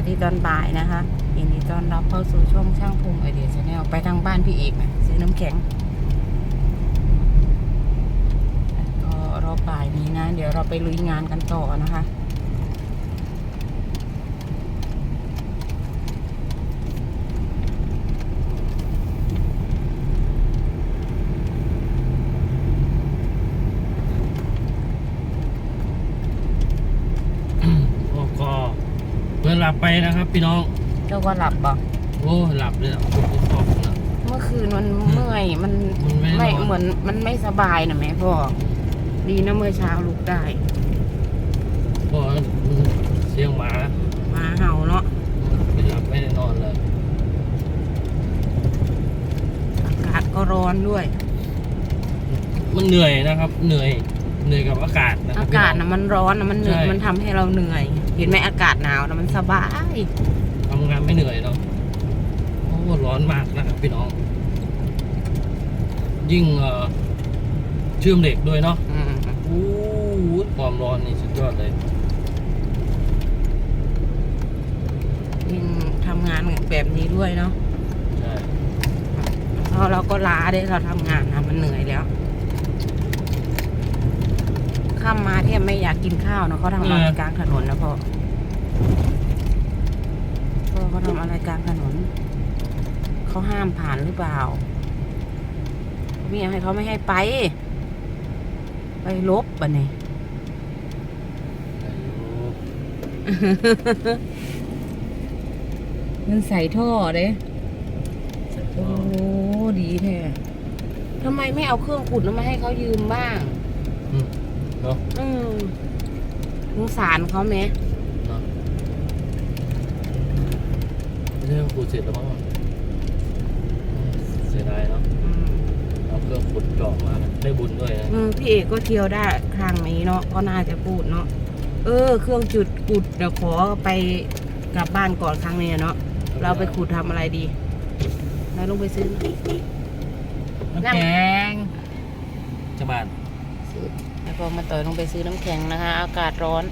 วัสดีตอนบ่ายนะคะยินดีต้อนรับเข้าสู่ช่องช่างภูมิไอเดียชาแนลไปทางบ้านพี่เอกนะซื้อน้ำแข็งก็รอบบ่ายนี้นะ เดี๋ยวเราไปลุยงานกันต่อนะคะ โอ้ก็เพื่อนหลับไปนะครับ พี่น้องเรียกว่าหลับบ่โอ้หลับเลยอะผมก็ชอบนะเมื่อคืนมันเมื่อยมันมันไม่ไม่นอน เหมือนมันไม่สบายนะแม่พ่อดีนะเมื่อเช้าลุกได้เพราะว่าเสียงหมาหมาเห่าเนาะไม่หลับไม่ได้นอนเลยอากาศก็ร้อนด้วย มันเหนื่อยนะครับ เหนื่อย เหนื่อยกับอากาศนะครัอาบกาศพี่น้นะมันร้อนนะมันเหนื่อยใช่ มันทำให้เราเหนื่อย เห็นไหมอากาศหนาวนะมันสบาย ทำงานไม่เหนื่อยเนาะโอ้ร้อนมากนะครับพี่น้อง ยิ่งเอ่อเชื่อมเหล็กด้วยเนาะอืมโอ้โหความร้อนนี่สุดยอดเลย ยิ่งทำงานแบบนี้ด้วยเนาะใช่ เพราะเราก็ล้าได้เราทำงานนะมันเหนื่อยแล้ว ข้ามมาเที่ยไม่อยากกินข้าวเนาะเขาทำอะไรกลางถนนนะพ่อพ่อเขาทำอะไรกลางถนนเขาห้ามผ่านหรือเปล่าเมียให้เขาไม่ให้ไป ไปลบบ่เนี่ยอายุมันใส่ท่อเด้เสร็จโอ้ก็ดีแท้ทำไมไม่เอาเครื่องขุดแล้วมาให้เขายืมบ้างอืมเนาะอืมสงสารเขาไหมเนาะไม่ใช่ว่าขุดเสร็จแล้วมั้งเสียดายเนาะอืมเอาเครื่องขุดเจาะมาได้บุญด้วยนะ อืมพี่เอกก็เที่ยวได้ครั้งนี้เนาะก็น่าจะพูดเนาะเออ เครื่องจุดขุดเดี๋ยวขอไปกลับบ้านก่อนครั้งนี้เนาะเราไปขุดทำอะไรดีเราลงไปซื้อ น้ำแข็งจะบานซื้อ แล้วก็มาต่อยลงไปซื้อน้ำแข็งนะคะ อากาศร้อน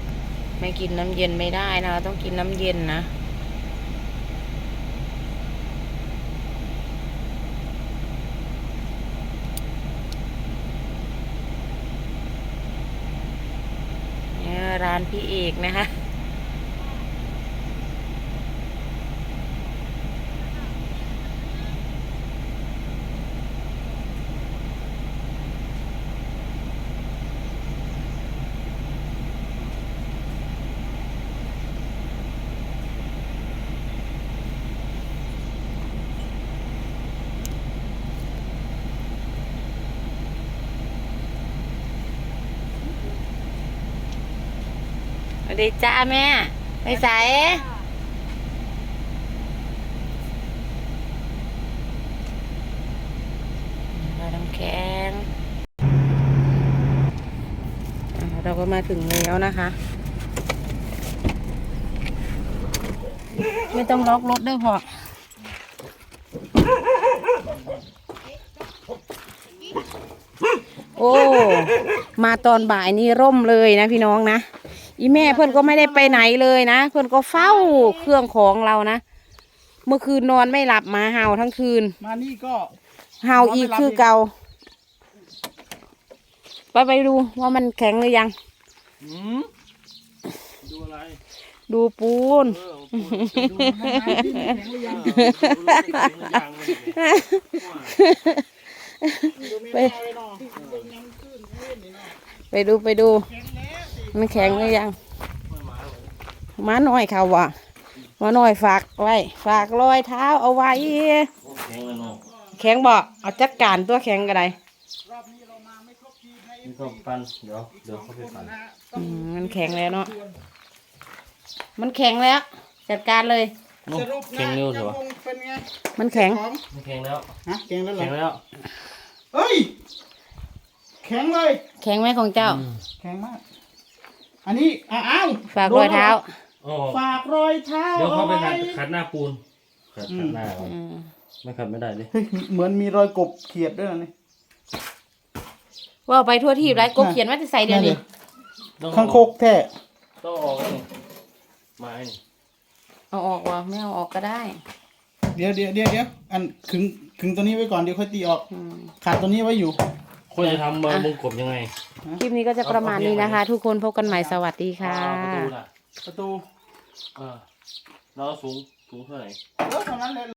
ไม่กินน้ำเย็นไม่ได้นะคะต้องกินน้ำเย็นนะเนี่ยร้านพี่เอกนะคะ ดีจ้าแม่ไปใส่น้ำแข็งเราก็มาถึงแล้วนะคะ ไม่ต้องล็อกรถด้วยพอโอ้ มาตอนบ่ายนี่ร่มเลยนะพี่น้องนะ อีแม่เพื่อนก็ไม่ได้ไปไหนเลยนะ เพื่อนก็เฝ้าเครื่องของเรานะ เมื่อคืนนอนไม่หลับหมาเห่าทั้งคืน มานี่ก็เห่าอีกคือเก่าไปไปดูว่ามันแข็งหรือยังอืมดูอะไรดูปูน เออผมพูดดูให้น้ำที่แข็งหรือยังเออผมรู้สึกถึงหรือยังเลยเนี่ยดูไม่ได้เลยเนาะดูยังขึ้นเล่นนี่เนาะไปดูไปดู แข็งแล้วสิ มันแข็งหรือยังไม่มาเลยหมาน้อยเขาว่ะหมาน้อยฝากไว้ ฝากรอยเท้าเอาไว้โอ้แข็งเลยเนาะแข็งบ่เอาจัดการตัวแข็งก็ได้รอบนี้เรามาไม่ครบทีมให้นี่ก็ปั้นเดี๋ยวเดี๋ยวเขาไปปั้นนะฮะอืมมันแข็งแล้วเนาะมันแข็งแล้ว จัดการเลยนุ่สมรุปแข็งนะเร็วจะเถอะวงเป็นไงมันแข็งของมันแข็งแล้วฮะแข็งแล้วเหรแข็งอแล้วเฮ้ยแข็งเลย แข็งไหมของเจ้า แข็งมาก อันนี้อ้าวฝากรอยเท้าโอ้ฝากรอยเท้าเดี๋ยวเขาไปอขัดว้ขัดหน้าปูนขัดขัดหน้าก่อนอืมไม่ขัดไม่ได้ดิเฮ้ยเหมือนมีรอยกบเขียดด้วยนะนี่ ว่าไปทั่วที่ไรกบเขียนว่าจะใส่เดี๋ยวนี้ ต้องข้างโคกแท้ต้องออกนี่ไม้นี่เอาออกวะไม่เอาออกก็ได้ เดี๋ยวเดี๋ยวเดี๋ยวเดี๋ยวอันขึงขึงตัวนี้ไว้ก่อนเดี๋ยวค่อยตีออกอืม ขาดตัวนี้ไว้อยู่ควรจะทำมาวงกบยังไง คลิปนี้ก็จะประมาณนี้นะคะ ทุกคนพบกันใหม่สวัสดีค่ะอ่าประตูน่ะประตู เออแล้วสูงสูงเท่าไหร่ เออเท่านั้นเลย